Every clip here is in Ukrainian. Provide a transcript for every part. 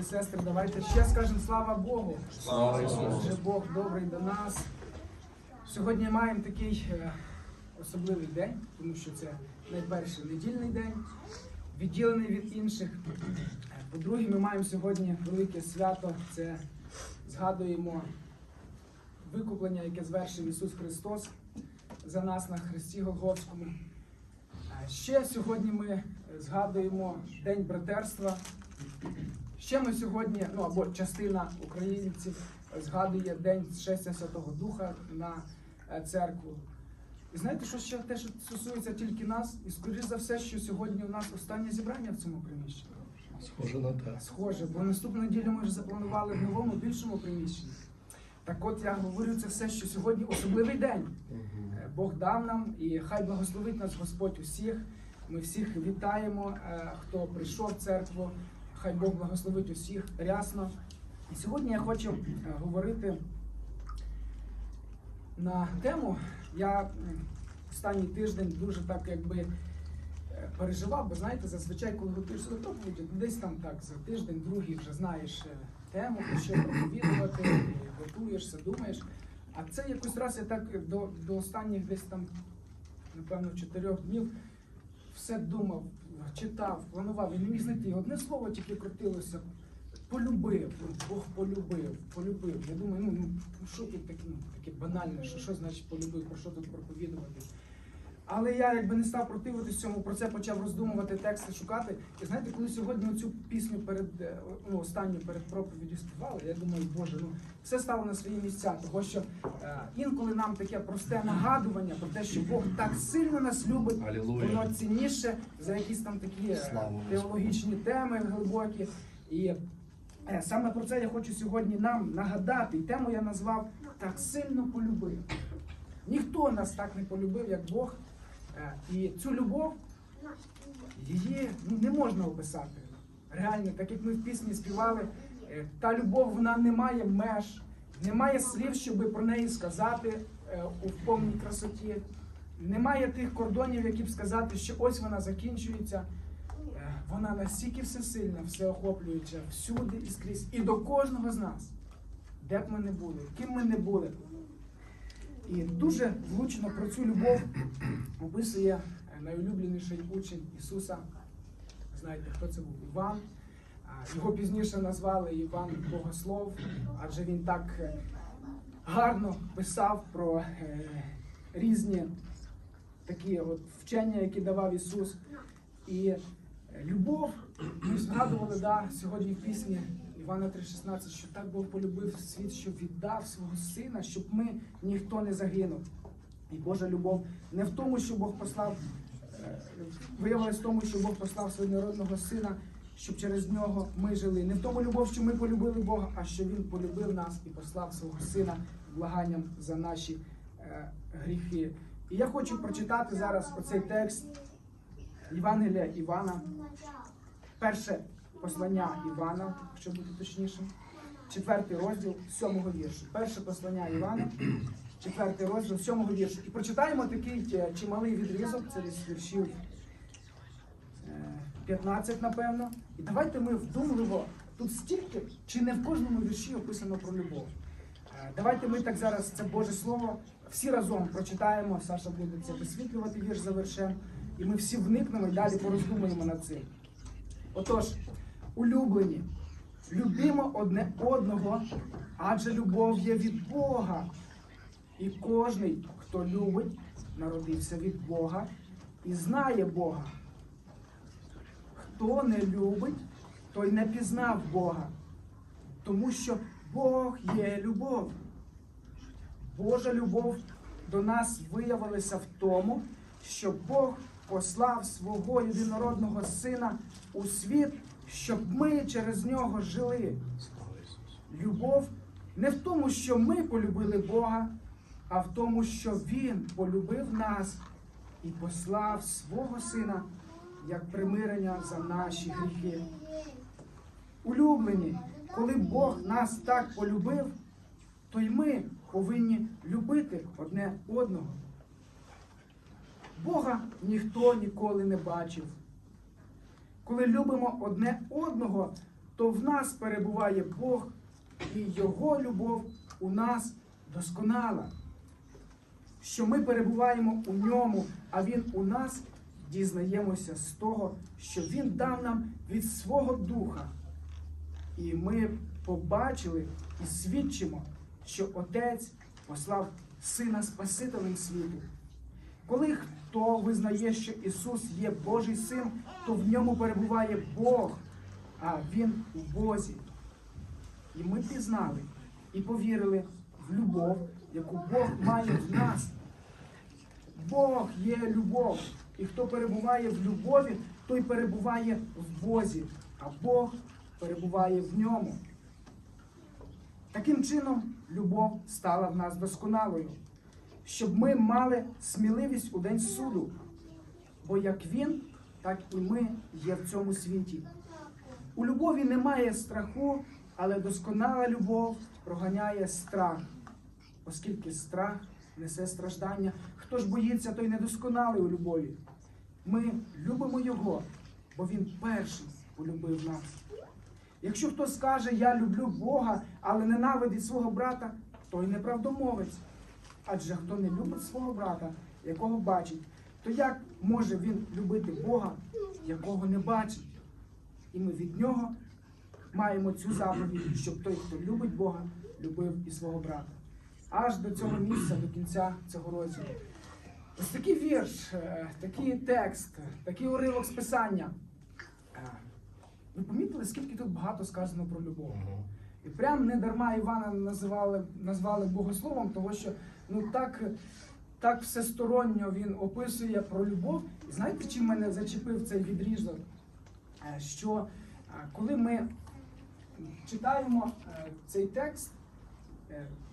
і сестри, давайте ще скажемо слава Богу. Слава Ісусу! Вже Бог добрий до нас. Сьогодні маємо такий е, особливий день, тому що це найперший недільний день, відділений від інших. По-друге, ми маємо сьогодні велике свято. Це згадуємо викуплення, яке звершив Ісус Христос за нас на Христі Голгофському. Е, Ще сьогодні ми згадуємо День братерства. Ще ми сьогодні, ну або частина українців згадує День Шестя Святого Духа на е, церкву. І знаєте, що ще те, що стосується тільки нас, і скоріш за все, що сьогодні у нас останнє зібрання в цьому приміщенні. Схоже на те. Схоже, бо наступну неділю ми вже запланували в новому більшому приміщенні. Так от я говорю це все, що сьогодні особливий день. Е, Бог дав нам і хай благословить нас Господь усіх. Ми всіх вітаємо, е, хто прийшов в церкву. Хай Бог благословить усіх рясно. І сьогодні я хочу е, говорити на тему. Я останній тиждень дуже так якби е, переживав, бо знаєте, зазвичай, коли готуєшся до проповіді, десь там так за тиждень, другий вже знаєш е, тему, про що проповідувати, готуєшся, думаєш. А це якось раз я так до, до останніх десь там, напевно, чотирьох днів все думав, читав, планував і не міг знайти. Одне слово тільки крутилося. Полюбив, Бог полюбив, полюбив. Я думаю, ну, ну що тут таке, ну, таке банальне, що, що значить полюбив, про що тут проповідувати. Але я якби не став противитись цьому, про це почав роздумувати, тексти шукати. І знаєте, коли сьогодні цю пісню перед е, ну, останню перед проповіддю співали, я думаю, Боже, ну все стало на свої місця, тому що е, інколи нам таке просте нагадування про те, що Бог так сильно нас любить, Алілуя. воно цінніше за якісь там такі е, Слава теологічні теми глибокі. І е, саме про це я хочу сьогодні нам нагадати. І тему я назвав так сильно полюбив. Ніхто нас так не полюбив, як Бог. Е, І цю любов її ну, не можна описати. Реально, так як ми в пісні співали, е, та любов вона не має меж, немає слів, щоб про неї сказати е, у повній красоті. Немає тих кордонів, які б сказати, що ось вона закінчується. Вона настільки всесильна, всеохоплююча, всюди і скрізь, і до кожного з нас, де б ми не були, ким ми не були. І дуже влучно про цю любов описує найулюбленіший учень Ісуса. Знаєте, хто це був? Іван. Його пізніше назвали Іван Богослов, адже він так е, гарно писав про е, різні такі от вчення, які давав Ісус. І е, любов, ми згадували да, сьогодні в пісні Івана 3,16, що так Бог полюбив світ, що віддав свого сина, щоб ми ніхто не загинув. І Божа любов не в тому, що Бог послав, е, виявилась в тому, що Бог послав свого народного сина, щоб через нього ми жили. Не в тому любов, що ми полюбили Бога, а що Він полюбив нас і послав свого сина благанням за наші е, гріхи. І я хочу прочитати зараз оцей текст Євангелія Івана, перше послання Івана, якщо бути точнішим, четвертий розділ сьомого віршу. Перше послання Івана, четвертий розділ сьомого віршу. І прочитаємо такий е, чималий відрізок, це десь віршів е, 15, напевно. І давайте ми вдумливо, тут стільки, чи не в кожному вірші описано про любов. Е, Давайте ми так зараз, це Боже Слово, всі разом прочитаємо. Саша буде це висвітлювати вірш за вершем. І ми всі вникнемо і далі пороздумуємо над цим. Отож, улюблені, любімо одне одного, адже любов є від Бога. І кожний, хто любить, народився від Бога і знає Бога. Хто не любить, той не пізнав Бога, тому що Бог є любов. Божа любов до нас виявилася в тому, що Бог послав свого єдинородного Сина у світ, щоб ми через нього жили. Любов не в тому, що ми полюбили Бога, а в тому, що Він полюбив нас і послав свого Сина як примирення за наші гріхи. Улюблені, коли Бог нас так полюбив, то й ми повинні любити одне одного. Бога ніхто ніколи не бачив. Коли любимо одне одного, то в нас перебуває Бог, і Його любов у нас досконала. Що ми перебуваємо у ньому, а Він у нас дізнаємося з того, що Він дав нам від свого духа. І ми побачили і свідчимо, що Отець послав Сина Спасителем світу. Коли хто визнає, що Ісус є Божий Син, то в ньому перебуває Бог, а Він у Бозі. І ми пізнали і повірили в любов, яку Бог має в нас. Бог є любов, і хто перебуває в любові, той перебуває в Бозі, а Бог перебуває в ньому. Таким чином, любов стала в нас досконалою, щоб ми мали сміливість у день суду. Бо як він, так і ми є в цьому світі. У любові немає страху, але досконала любов проганяє страх, оскільки страх несе страждання. Хто ж боїться, той недосконалий у любові. Ми любимо його, бо він перший полюбив нас. Якщо хтось скаже, я люблю Бога, але ненавидить свого брата, той неправдомовець. Адже хто не любить свого брата, якого бачить, то як може він любити Бога, якого не бачить? І ми від нього маємо цю заповідь, щоб той, хто любить Бога, любив і свого брата. Аж до цього місця, до кінця цього розділу. Ось такий вірш, е, такий текст, такий уривок з писання. Е, Ви помітили, скільки тут багато сказано про любов? І прям не дарма Івана називали, назвали богословом, тому що ну так, так всесторонньо він описує про любов. І знаєте, чим мене зачепив цей відрізок? Е, Що е, коли ми читаємо е, цей текст,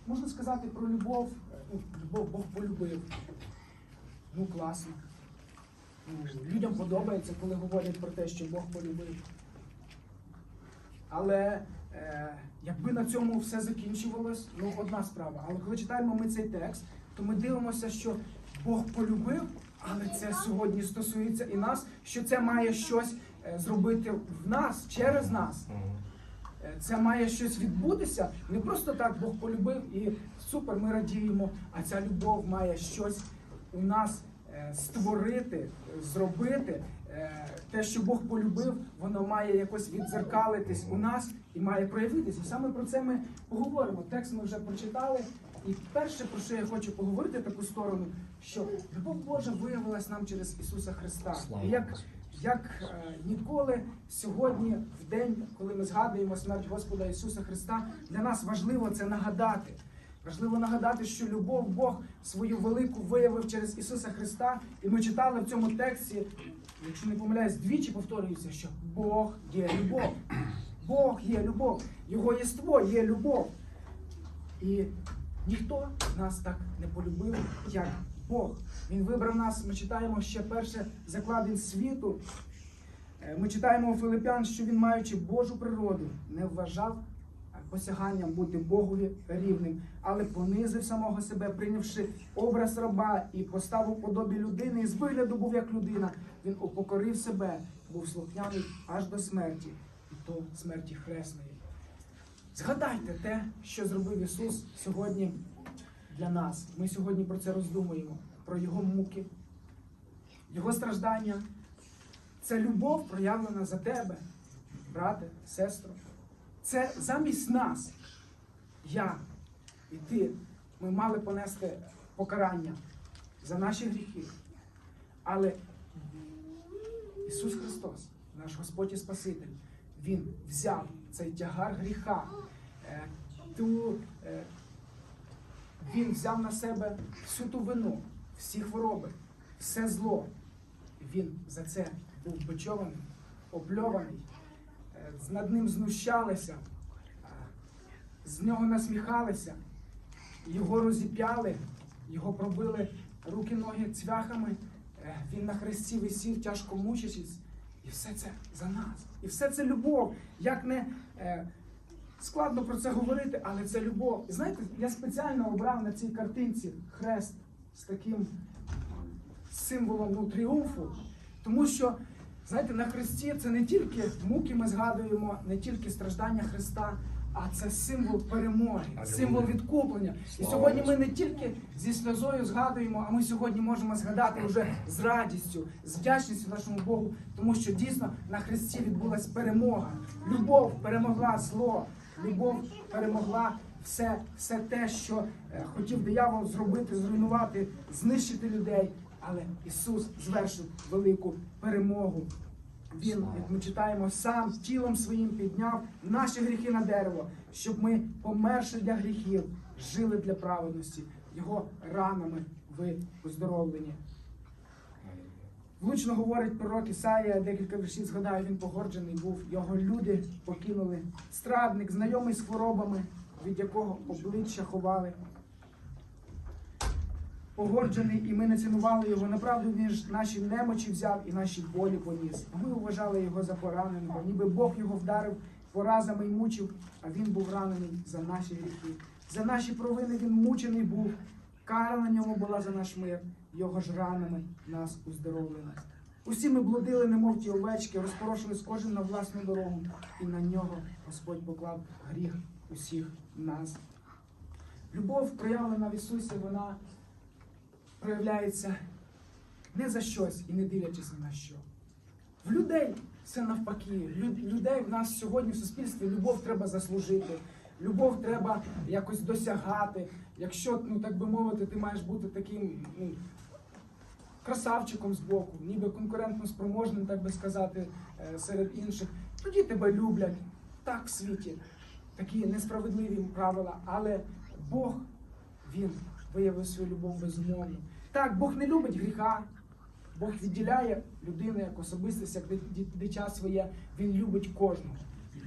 можна сказати про любов, ну, любов Бог полюбив. Ну, класно. Людям подобається, коли говорять про те, що Бог полюбив. Але якби на цьому все закінчувалось, ну одна справа. Але коли читаємо ми цей текст, то ми дивимося, що Бог полюбив, але це сьогодні стосується і нас, що це має щось е, зробити в нас через нас. Е, Це має щось відбутися. Не просто так Бог полюбив і супер, ми радіємо, а ця любов має щось у нас е, створити, е, зробити. Е, Те, що Бог полюбив, воно має якось відзеркалитись у нас і має проявитись. І саме про це ми поговоримо. Текст ми вже прочитали. І перше, про що я хочу поговорити таку сторону, що любов Божа виявилась нам через Ісуса Христа. І як як е, ніколи сьогодні, в день, коли ми згадуємо смерть Господа Ісуса Христа, для нас важливо це нагадати. Важливо нагадати, що любов Бог свою велику виявив через Ісуса Христа. І ми читали в цьому тексті, якщо не помиляюсь, двічі повторюється, що Бог є любов. Бог є любов, Його єство є любов. І ніхто нас так не полюбив, як Бог. Він вибрав нас. Ми читаємо ще перше закладин світу. Е, Ми читаємо у Филипян, що він, маючи Божу природу, не вважав посяганням бути Богові рівним, але понизив самого себе, прийнявши образ раба і поставив подобі людини, і з вигляду був як людина. Він упокорив себе, був слухняний аж до смерті, і то смерті хресної. Згадайте те, що зробив Ісус сьогодні для нас. Ми сьогодні про це роздумуємо, про Його муки, Його страждання. Це любов проявлена за тебе, брате, сестро. Це замість нас, я і ти, ми мали понести покарання за наші гріхи. Але Ісус Христос, наш Господь і Спаситель, Він взяв цей тягар гріха, е, ту, е, Він взяв на себе всю ту вину, всі хвороби, все зло. Він за це був бичований, опльований, е, над ним знущалися, з нього насміхалися, його розіп'яли, його пробили руки, ноги цвяхами. Е, Він на хресті висів, тяжко мучачись. І все це за нас. І все це любов. Як не е, складно про це говорити, але це любов. І знаєте, я спеціально обрав на цій картинці хрест з таким символом ну, тріумфу, тому що Знаєте, на Христі це не тільки муки ми згадуємо, не тільки страждання Христа, а це символ перемоги, символ відкуплення. І сьогодні ми не тільки зі сльозою згадуємо, а ми сьогодні можемо згадати вже з радістю, з вдячністю нашому Богу, тому що дійсно на Христі відбулась перемога. Любов перемогла зло, любов перемогла все, все те, що е, хотів диявол зробити, зруйнувати, знищити людей. Але Ісус звершив велику перемогу. Він, як ми читаємо, сам тілом своїм підняв наші гріхи на дерево, щоб ми, померши для гріхів, жили для праведності. Його ранами ви оздоровлені. Влучно говорить пророк Ісаїя, декілька віршів згадаю, він погорджений був. Його люди покинули. Страдник, знайомий з хворобами, від якого обличчя ховали. Погоджений, і ми не цінували його. Направду він ж наші немочі взяв і наші болі поніс. Ми вважали його за пораненого, ніби Бог його вдарив поразами й мучив, а він був ранений за наші гріхи. За наші провини він мучений був. Кара на ньому була за наш мир, його ж ранами нас уздоровлено. Усі ми блудили, немов ті овечки, розпорошились кожен на власну дорогу, і на нього Господь поклав гріх усіх нас. Любов, проявлена в Ісусі, вона проявляється не за щось і не дивлячись на що. В людей все навпаки. Лю- Людей в нас сьогодні в суспільстві любов треба заслужити. Любов треба якось досягати. Якщо, ну так би мовити, ти маєш бути таким ну, красавчиком з боку, ніби конкурентно спроможним, так би сказати, е, серед інших, тоді тебе люблять. Так в світі. Такі несправедливі правила. Але Бог, Він виявив свою любов безумовно. Так, Бог не любить гріха. Бог відділяє людину як особистість, як ди- ди- дитя своє. Він любить кожного.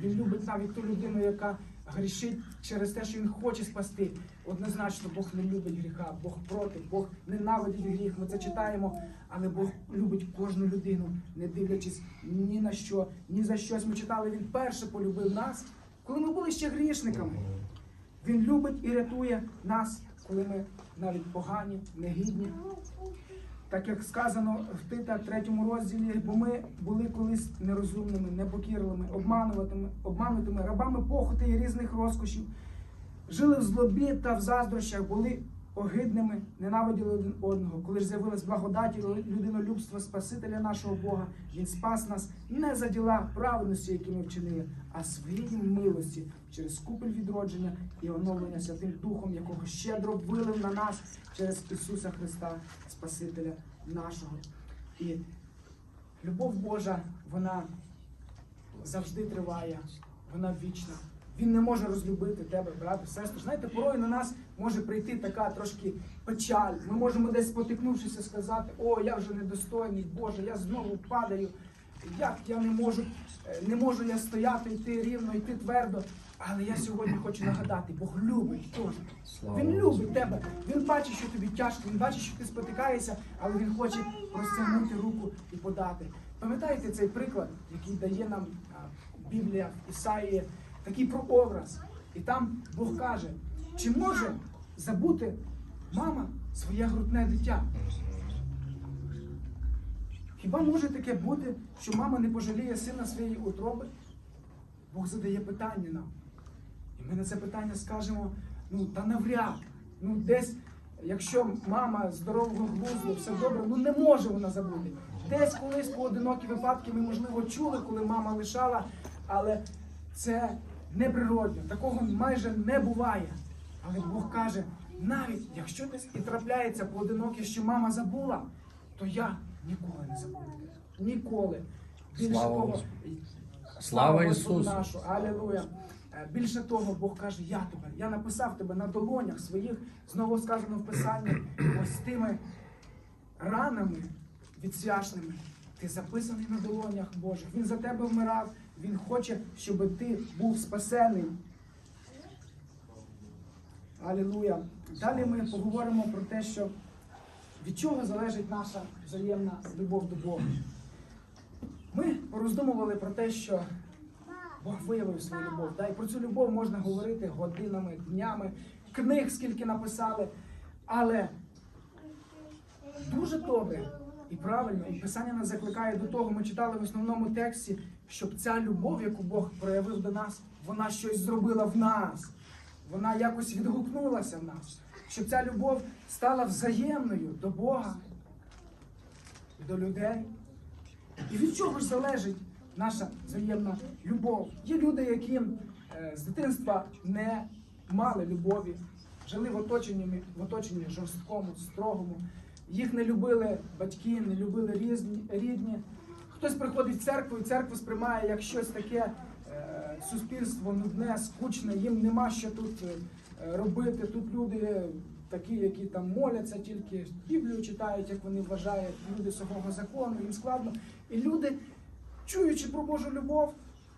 Він любить навіть ту людину, яка грішить через те, що він хоче спасти. Однозначно, Бог не любить гріха, Бог проти, Бог ненавидить гріх. Ми це читаємо, але Бог любить кожну людину, не дивлячись ні на що, ні за щось. Ми читали, він перше полюбив нас, коли ми були ще грішниками. Він любить і рятує нас, коли ми навіть погані, негідні. Так як сказано в Тита третьому розділі, бо ми були колись нерозумними, непокірливими, обмануватими, обманутими, рабами похоти і різних розкошів, жили в злобі та в заздрощах, були огидними, ненавиділи один одного. Коли ж з'явилась благодать і людинолюбство Спасителя нашого Бога, Він спас нас не за діла праведності, які ми вчинили, а своєї милості через купель відродження і оновлення Святим Духом, якого щедро вилив на нас через Ісуса Христа, Спасителя нашого. І любов Божа, вона завжди триває, вона вічна. Він не може розлюбити тебе, брат, сестри. Знаєте, порою на нас може прийти така трошки печаль. Ми можемо десь спотикнувшися сказати, о, я вже недостойний, Боже, я знову падаю. Як я не можу, е, не можу я стояти, йти рівно, йти твердо. Але я сьогодні хочу нагадати, Бог любить кожного. Він любить тебе. Він бачить, що тобі тяжко, він бачить, що ти спотикаєшся, але він хоче простягнути руку і подати. Пам'ятаєте цей приклад, який дає нам Біблія в Ісаїї, такий прообраз. І там Бог каже, чи може забути мама своє грудне дитя? Хіба може таке бути, що мама не пожаліє сина своєї утроби? Бог задає питання нам. Ми на це питання скажемо, ну та навряд. Ну десь, якщо мама здорового глузду, все добре, ну не може вона забути. Десь колись поодинокі випадки ми, можливо, чули, коли мама лишала, але це неприродно. Такого майже не буває. Але Бог каже, навіть якщо десь і трапляється поодиноке, що мама забула, то я ніколи не забуду. Ніколи. Більше Слава того. Слава Ісусу. нашу. Алілуя. Е, Більше того, Бог каже, я тебе, я написав тебе на долонях своїх, знову сказано в Писанні, ось тими ранами відсвячними. Ти записаний на долонях Божих. Він за тебе вмирав. Він хоче, щоб ти був спасений. Алілуя. Далі ми поговоримо про те, що від чого залежить наша взаємна любов до Бога. Ми пороздумували про те, що Бог виявив свою любов. Да? І про цю любов можна говорити годинами, днями, книг скільки написали. Але дуже добре, І правильно, і Писання нас закликає до того, ми читали в основному тексті, щоб ця любов, яку Бог проявив до нас, вона щось зробила в нас. Вона якось відгукнулася в нас. Щоб ця любов стала взаємною до Бога до людей. І від чого ж залежить наша взаємна любов? Є люди, які е, з дитинства не мали любові, жили в оточенні, в оточенні жорсткому, строгому. Їх не любили батьки, не любили різні, рідні. Хтось приходить в церкву, і церкву сприймає як щось таке е, суспільство нудне, скучне, їм нема що тут е, робити. Тут люди такі, які там моляться, тільки Біблію читають, як вони вважають, люди сухого закону, їм складно. І люди, чуючи про Божу любов,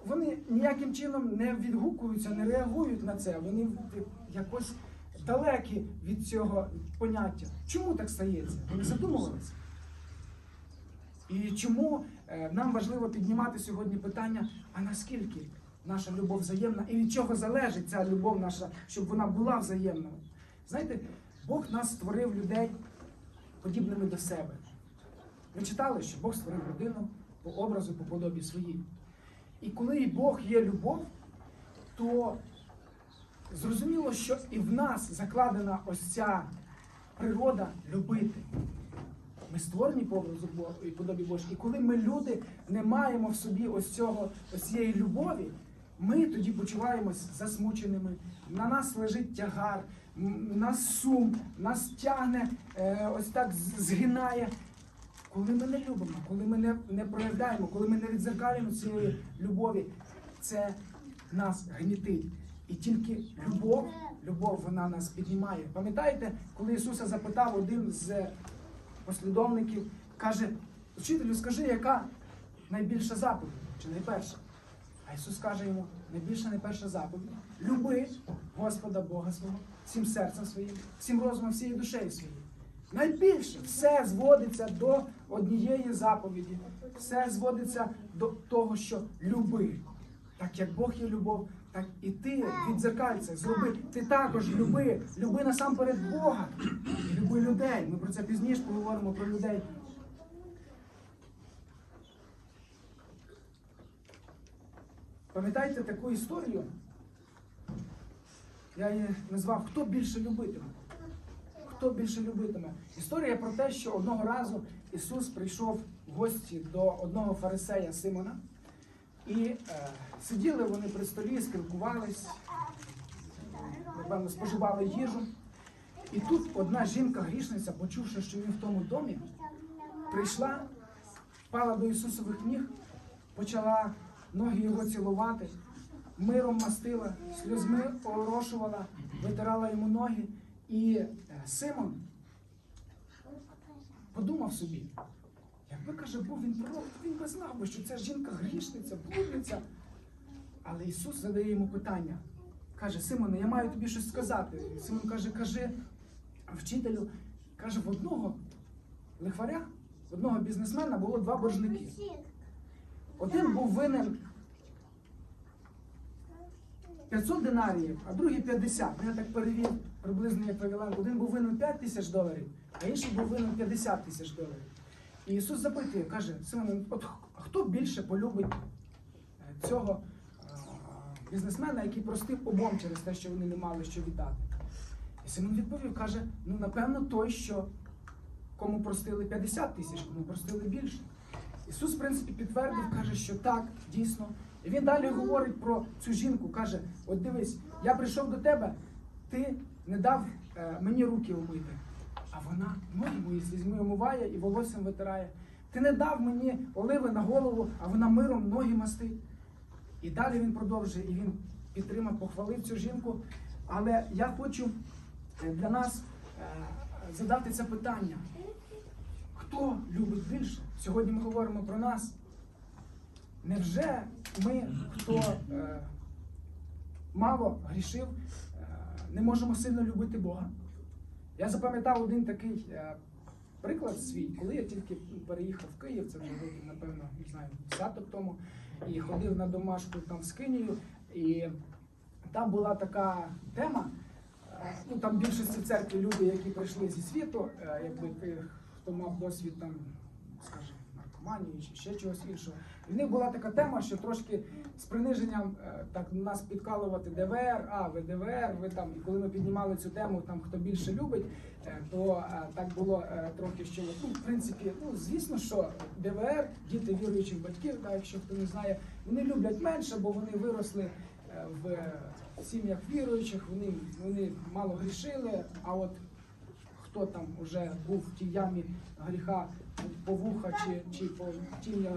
вони ніяким чином не відгукуються, не реагують на це. Вони якось далекі від цього поняття. Чому так стається? Вони задумувалися. І чому е, нам важливо піднімати сьогодні питання, а наскільки наша любов взаємна і від чого залежить ця любов наша, щоб вона була взаємною? Знаєте, Бог нас створив людей подібними до себе. Ви читали, що Бог створив людину по образу, по подобі своїй. І коли Бог є любов, то зрозуміло, що і в нас закладена ось ця природа любити. Ми створені по образу і подобі Божій. І коли ми люди не маємо в собі ось цього, ось цієї любові, ми тоді почуваємось засмученими. На нас лежить тягар, нас сум, нас тягне, е, ось так згинає. Коли ми не любимо, коли ми не, не проявляємо, коли ми не відзеркалюємо цієї любові, це нас гнітить. І тільки любов, любов вона нас піднімає. Пам'ятаєте, коли Ісуса запитав один з послідовників, каже, учителю, скажи, яка найбільша заповідь чи найперша? А Ісус каже йому, найбільша, найперша заповідь. Люби Господа Бога свого, всім серцем своїм, всім розумом, всією душею своєю. Найбільше все зводиться до однієї заповіді. Все зводиться до того, що люби. Так як Бог є любов, так і ти відзеркаль це, зроби. Ти також люби. Люби насамперед Бога. Люби людей. Ми про це пізніше поговоримо про людей. Пам'ятаєте таку історію? Я її назвав Хто більше любитиме? Хто більше любитиме? Історія про те, що одного разу Ісус прийшов в гості до одного фарисея Симона, і е, сиділи вони при столі, спілкувались, напевно, споживали їжу. І тут одна жінка-грішниця, почувши, що він в тому домі, прийшла, впала до Ісусових ніг, почала ноги його цілувати, миром мастила, сльозми орошувала, витирала йому ноги. І е, Симон подумав собі, якби каже, був він пророк, то він би знав би, що ця жінка грішниця, блудниця. Але Ісус задає йому питання. Каже, Симоне, я маю тобі щось сказати. Симон каже, кажи вчителю, каже, в одного лихваря, в одного бізнесмена було два боржники. Один був винен 500 динаріїв, а другий 50. Ну, Я так перевів приблизно як Вавилон. Один був винен 5 тисяч доларів, а інший був винен 50 тисяч доларів. І Ісус запитує, каже, Симон, от хто більше полюбить е, цього е, бізнесмена, який простив обом через те, що вони не мали що віддати? І Симон відповів, каже, ну напевно, той, що кому простили 50 тисяч, кому простили більше. Ісус, в принципі, підтвердив, каже, що так, дійсно. І він далі говорить про цю жінку, каже: от дивись, я прийшов до тебе, ти не дав е, мені руки умити, а вона ноги мої слізьми омиває і волоссям витирає. Ти не дав мені оливи на голову, а вона миром ноги мастить. І далі він продовжує, і він підтримав, похвалив цю жінку. Але я хочу е, для нас е, задати це питання. Хто любить більше? Сьогодні ми говоримо про нас. Невже ми, хто е, мало грішив, не можемо сильно любити Бога? Я запам'ятав один такий е, приклад свій, коли я тільки переїхав в Київ, це вже років, напевно, не знаю, десяток тому, і ходив на домашку там в Скинію, і там була така тема. е, Ну, там більшості церкві люди, які прийшли зі світу, е, якби хто мав досвід там наркоманії чи ще чогось іншого. І в них була така тема, що трошки з приниженням е, так нас підкалувати ДВР, а ви ДВР, ви там, і коли ми піднімали цю тему, там хто більше любить, е, то е, так було трохи, що ну, в принципі, ну звісно, що ДВР, діти віруючих батьків, так, якщо хто не знає, вони люблять менше, бо вони виросли в сім'ях віруючих, вони, вони мало грішили, а от хто там вже був в тій ямі гріха по вуха чи, чи по тіння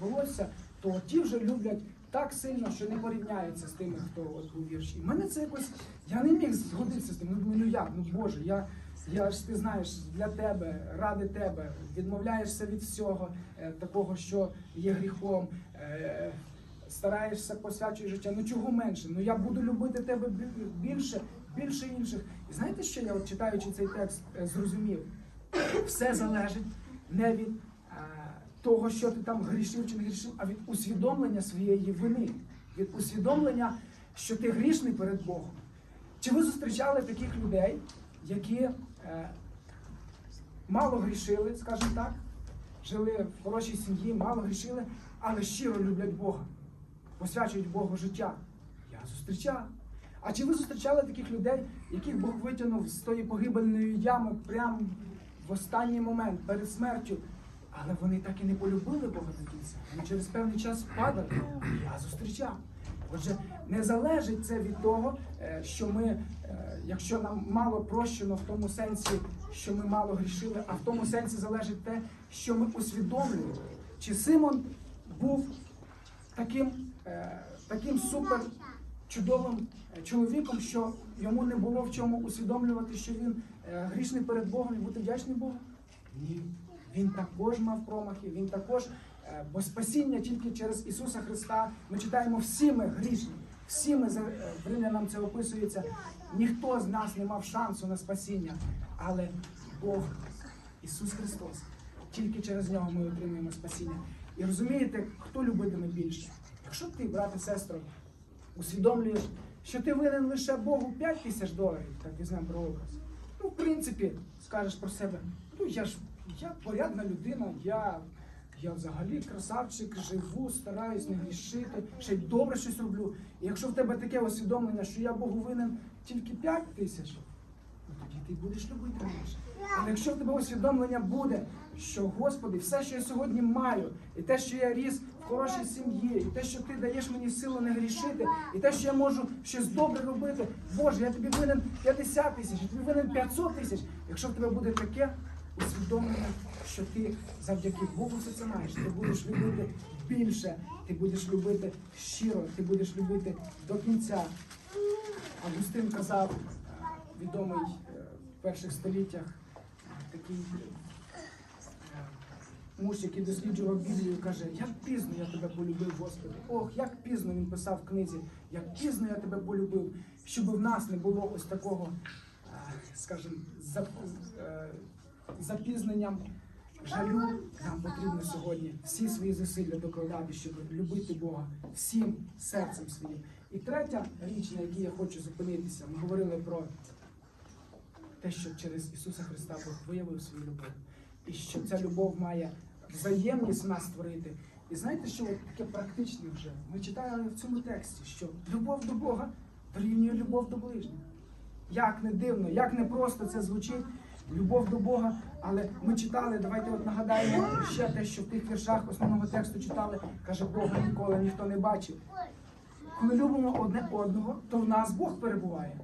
волосся, то ті вже люблять так сильно, що не порівняється з тими, хто от був вірші. І мене це якось я не міг згодитися з тим. Ну думаю, ну як, ну Боже, я. Я ж ти знаєш для тебе, ради тебе, відмовляєшся від всього е, такого, що є гріхом, е, стараєшся посвячуєш життя. Ну чого менше? Ну я буду любити тебе більше, більше інших. І знаєте, що я, от читаючи цей текст, е, зрозумів? Все залежить не від е, того, що ти там грішив чи не грішив, а від усвідомлення своєї вини, від усвідомлення, що ти грішний перед Богом. Чи ви зустрічали таких людей, які е, мало грішили, скажімо так, жили в хорошій сім'ї, мало грішили, але щиро люблять Бога, посвячують Богу життя? Я зустрічав. А чи ви зустрічали таких людей, яких Бог витягнув з тої погибельної ями прямо в останній момент перед смертю? Але вони так і не полюбили Бога до кінця. Вони через певний час падали. Я зустрічав. Отже, не залежить це від того, е, що ми, е, якщо нам мало прощено в тому сенсі, що ми мало грішили, а в тому сенсі залежить те, що ми усвідомлюємо. Чи Симон був таким, е, таким супер чудовим чоловіком, що йому не було в чому усвідомлювати, що він грішний перед Богом і бути вдячний Богу? Ні. Він також мав промахи, він також, е, бо спасіння тільки через Ісуса Христа. Ми читаємо всі ми грішні, всі ми е, в Римлянам це описується. Ніхто з нас не мав шансу на спасіння, але Бог, Ісус Христос, тільки через нього ми отримуємо спасіння. І розумієте, хто любитиме більше? Якщо ти, брате, сестро, усвідомлюєш, що ти винен лише Богу 5 тисяч доларів, так візьмемо про образ. Ну, в принципі, скажеш про себе, ну я ж я порядна людина, я, я взагалі красавчик, живу, стараюсь не грішити, ще й добре щось роблю. І якщо в тебе таке усвідомлення, що я Богу винен тільки 5 тисяч, ну тоді ти будеш любити менше. Але якщо в тебе усвідомлення буде, що Господи, все, що я сьогодні маю, і те, що я ріс хорошій сім'ї, і те, що ти даєш мені силу не грішити, і те, що я можу щось добре робити, Боже, я тобі винен 50 тисяч, я тобі винен 500 тисяч. Якщо в тебе буде таке усвідомлення, що ти завдяки Богу все це маєш, ти будеш любити більше, ти будеш любити щиро, ти будеш любити до кінця. Августин казав, відомий е, в перших століттях, такий муж, який досліджував Біблію, каже, як пізно я тебе полюбив, Господи. Ох, як пізно він писав в книзі, як пізно я тебе полюбив, щоб в нас не було ось такого, е, скажімо, е, запізненням. Жалю нам потрібно сьогодні всі свої зусилля докладати, щоб любити Бога всім серцем своїм. І третя річ, на якій я хочу зупинитися, ми говорили про те, що через Ісуса Христа Бог виявив свою любов, і що ця любов має взаємність нас створити. І знаєте, що от таке практичне вже? Ми читали в цьому тексті, що любов до Бога дорівнює любов до ближнього. Як не дивно, як не просто це звучить, любов до Бога. Але ми читали, давайте от нагадаємо ще те, що в тих віршах основного тексту читали, каже, Бога ніколи ніхто не бачив. Коли любимо одне одного, то в нас Бог перебуває.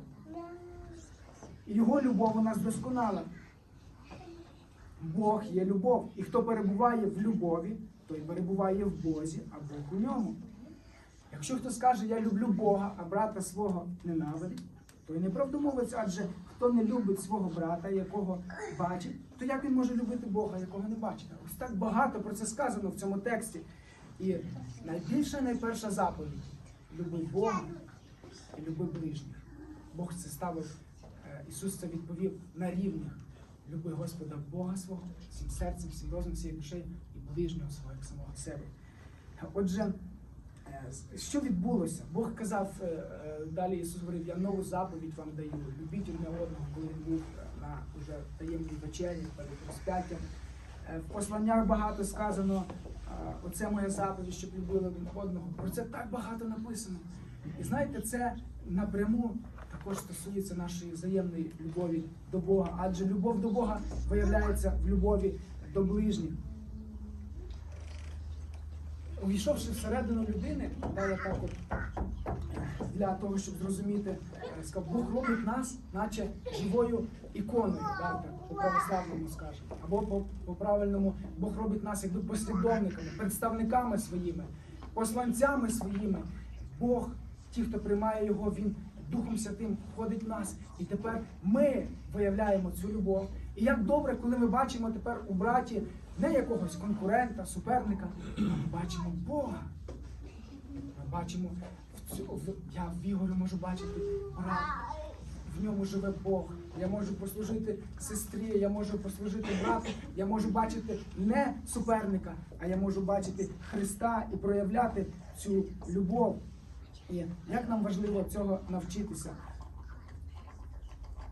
І Його любов у нас досконала. Бог є любов. І хто перебуває в любові, той перебуває в Бозі, а Бог у ньому. Якщо хто скаже, я люблю Бога, а брата свого ненавидить, той неправдомовець, адже хто не любить свого брата, якого бачить, то як він може любити Бога, якого не бачить? Ось так багато про це сказано в цьому тексті. І найбільша, найперша заповідь люби Бога і люби ближніх. Бог це ставив, е, Ісус це відповів на рівнях. Люби Господа Бога свого, всім серцем, всім розумом, всією душею і ближнього свого як самого себе. Отже, е, що відбулося? Бог казав е, е, далі Ісус говорив, я нову заповідь вам даю. Любіть одне одного, коли він був на уже таємній вечері перед розп'яттям. В посланнях багато сказано, оце моя заповідь, щоб любили один одного. Про це так багато написано. І знаєте, це напряму також стосується нашої взаємної любові до Бога, адже любов до Бога виявляється в любові до ближніх. Увійшовши всередину людини, да, я так от, е, для того, щоб зрозуміти, е, Бог робить нас, наче живою іконою, так, по православному скажемо. Або по, по правильному Бог робить нас якби послідовниками, представниками своїми, посланцями своїми. Бог, ті, хто приймає його, він Духом Святим входить в нас. І тепер ми виявляємо цю любов. І як добре, коли ми бачимо тепер у браті не якогось конкурента, суперника, ми бачимо Бога. Ми бачимо в цю, я в Ігорі можу бачити брат. В ньому живе Бог. Я можу послужити сестрі, я можу послужити брату, я можу бачити не суперника, а я можу бачити Христа і проявляти цю любов. І як нам важливо цього навчитися?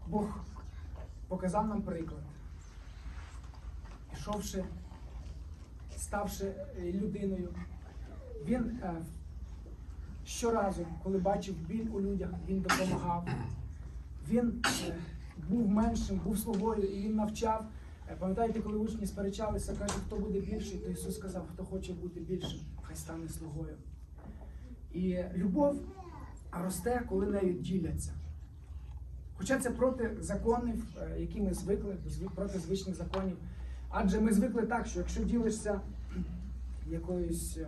Бог показав нам приклад. Пішовши, ставши е, людиною, він е, щоразу, коли бачив біль у людях, він допомагав. Він е, був меншим, був слугою і він навчав. Е, Пам'ятаєте, коли учні сперечалися, каже, хто буде більший, то Ісус сказав, хто хоче бути більшим, хай стане слугою. І любов росте, коли нею діляться. Хоча це проти законів, е, які ми звикли, зв- проти звичних законів. Адже ми звикли так, що якщо ділишся якоюсь е,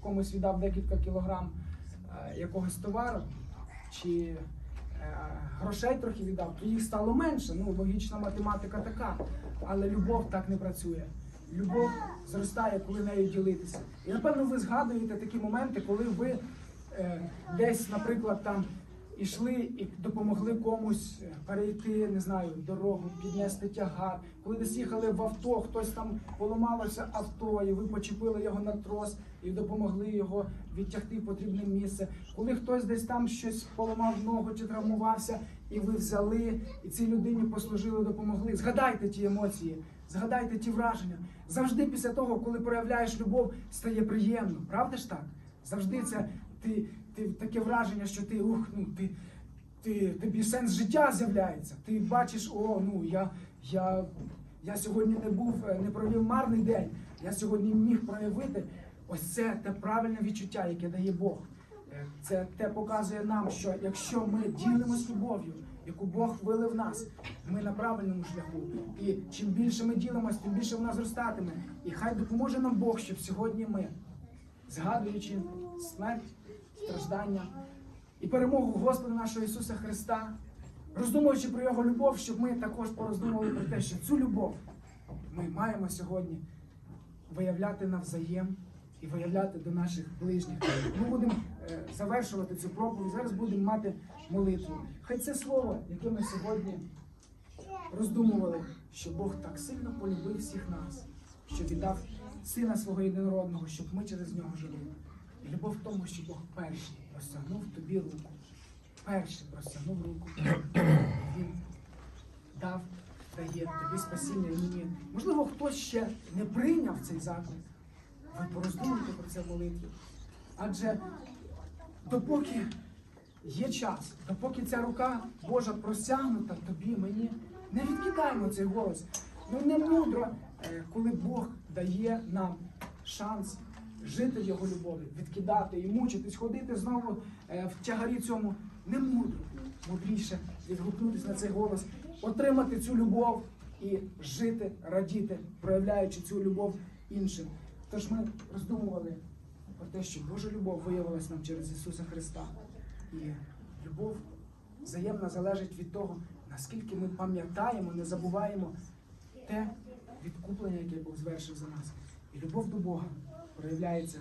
комусь віддав декілька кілограм е, якогось товару, чи грошей трохи віддав, то їх стало менше. Ну, логічна математика така. Але любов так не працює. Любов зростає, коли нею ділитися. І напевно ви згадуєте такі моменти, коли ви е, десь, наприклад, там ішли і допомогли комусь е, перейти, не знаю, дорогу, піднести тягар. Коли десь їхали в авто, хтось там поламалося авто, і ви почепили його на трос і допомогли його відтягти в потрібне місце. Коли хтось десь там щось поламав ногу чи травмувався, і ви взяли, і цій людині послужили, допомогли. Згадайте ті емоції, згадайте ті враження. Завжди після того, коли проявляєш любов, стає приємно. Правда ж так? Завжди це ти, ти таке враження, що ти ух, ну ти, ти тобі сенс життя з'являється. Ти бачиш, о, ну я, я, я сьогодні не був, е, не провів марний день. Я сьогодні міг проявити. Ось це те правильне відчуття, яке дає Бог. Е, Це те показує нам, що якщо ми ділимось любов'ю, яку Бог вилив в нас, ми на правильному шляху. І чим більше ми ділимось, тим більше вона зростатиме. І хай допоможе нам Бог, щоб сьогодні ми, згадуючи смерть, страждання і перемогу Господа нашого Ісуса Христа, роздумуючи про Його любов, щоб ми також пороздумували про те, що цю любов ми маємо сьогодні виявляти навзаєм і виявляти до наших ближніх. Ми будемо завершувати цю проповідь. Зараз будемо мати молитву. Хай це слово, яке ми сьогодні роздумували, що Бог так сильно полюбив всіх нас, що віддав сина свого єдинородного, щоб ми через нього жили. І любов в тому, що Бог перший простягнув тобі руку. Перший простягнув руку. Він дав, дає тобі спасіння і мені. Можливо, хтось ще не прийняв цей заклик. Ви пороздумуйте про це в молитві. Адже допоки є час, допоки ця рука Божа простягнута тобі, мені, не відкидаємо цей голос. Ну не мудро, е, коли Бог дає нам шанс жити його любові, відкидати і мучитись, ходити знову е, в тягарі цьому. Не мудро. Мудріше відгукнутися на цей голос, отримати цю любов і жити, радіти, проявляючи цю любов іншим. Тож ми роздумували про те, що Божа любов виявилась нам через Ісуса Христа. І любов взаємна залежить від того, наскільки ми пам'ятаємо, не забуваємо те відкуплення, яке Бог звершив за нас. І любов до Бога проявляється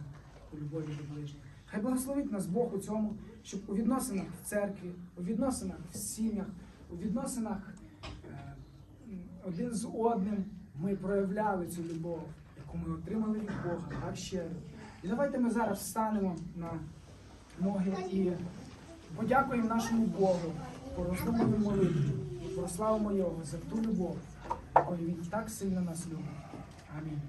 у любові до ближніх. Хай благословить нас Бог у цьому, щоб у відносинах в церкві, у відносинах в сім'ях, у відносинах е, один з одним ми проявляли цю любов, яку ми отримали від Бога, так щиро. І давайте ми зараз встанемо на ноги і подякуємо нашому Богу, пороздумуємо молитву, прославимо Його за ту любов, якою Він так сильно нас любить. Амінь.